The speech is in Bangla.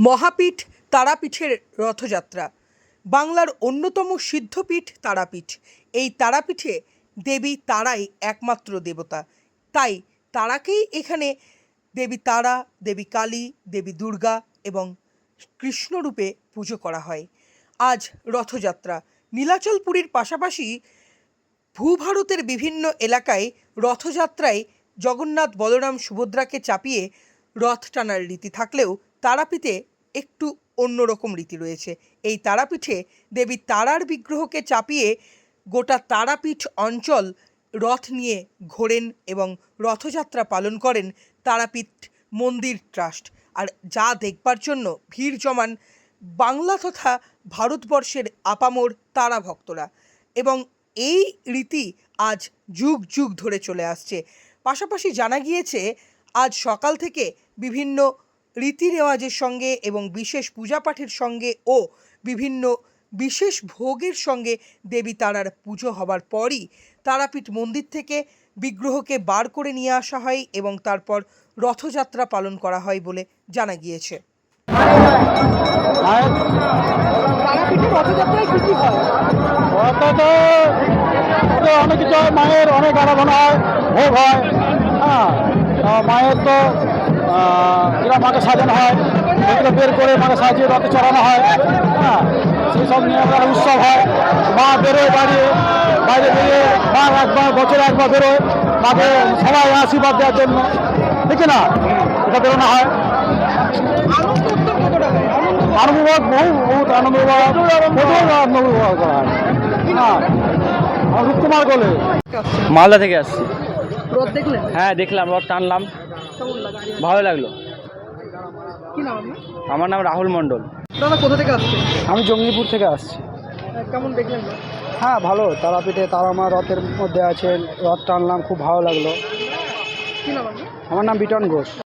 মহাপীঠ তারাপীঠের রথযাত্রা, বাংলার অন্যতম সিদ্ধপীঠ তারাপীঠ। এই তারাপীঠে দেবী তারাই একমাত্র দেবতা। তাই তারাকেই এখানে দেবী তারা, দেবী কালী, দেবী দুর্গা এবং কৃষ্ণরূপে পুজো করা হয়। আজ রথযাত্রা। নীলাচলপুরীর পাশাপাশি ভূভারতের বিভিন্ন এলাকায় রথযাত্রায় জগন্নাথ বলরাম সুভদ্রাকে চাপিয়ে রথ টানার রীতি থাকলেও তারাপীঠে একটু অন্যরকম রীতি রয়েছে। এই তারাপীঠে দেবী তারার বিগ্রহকে চাপিয়ে গোটা তারাপীঠ অঞ্চল রথ নিয়ে ঘোরেন এবং রথযাত্রা পালন করেন তারাপীঠ মন্দির ট্রাস্ট। আর যা দেখবার জন্য ভিড় জমান বাংলা তথা ভারতবর্ষের আপামর তারা ভক্তরা। এবং এই রীতি আজ যুগ যুগ ধরে চলে আসছে। পাশাপাশি জানা গিয়েছে, আজ সকাল থেকে বিভিন্ন রীতি রেওয়াজের সঙ্গে এবং বিশেষ পূজাপাঠের সঙ্গে ও বিভিন্ন বিশেষ ভোগের সঙ্গে দেবী তারার পুজো হবার পরই তারাপীঠ মন্দির থেকে বিগ্রহকে বার করে নিয়ে আসা হয় এবং তারপর রথযাত্রা পালন করা হয় বলে জানা গিয়েছে। হ্যাঁ? মায়ের তো যেটা মাকে সাজানো হয়। সেগুলো বের করে মাকে সাজিয়ে রথে চড়ানো হয়। হ্যাঁ সেই সব নিয়ে একটা উৎসব হয়। মা বেরোয় বাড়িয়ে বাইরে বেরিয়ে মা একবার বছরে একবার বেরোয়। মাকে সবাই আশীর্বাদ দেওয়ার জন্য। ঠিক না? এটা বেরোনো হয়। আনন্দ আনন্দ আনন্দবাদ বহু বহুত প্রচুর করা হয়। হ্যাঁ রূপকুমার গোলে। মালদা থেকে আসছি। রথ দেখলেন? হ্যাঁ দেখলাম রথ টানলাম। ভালো লাগল। আমার নাম রাহুল মণ্ডল। দাদা কোথা থেকে আসছে আমি জঙ্গিপুর থেকে আসছি। কেমন দেখলেন হ্যাঁ ভালো। তারাপীঠে তারা মা রথের মধ্যে আছেন। রথ টানলাম খুব ভালো লাগল। আমার নাম বিটন ঘোষ।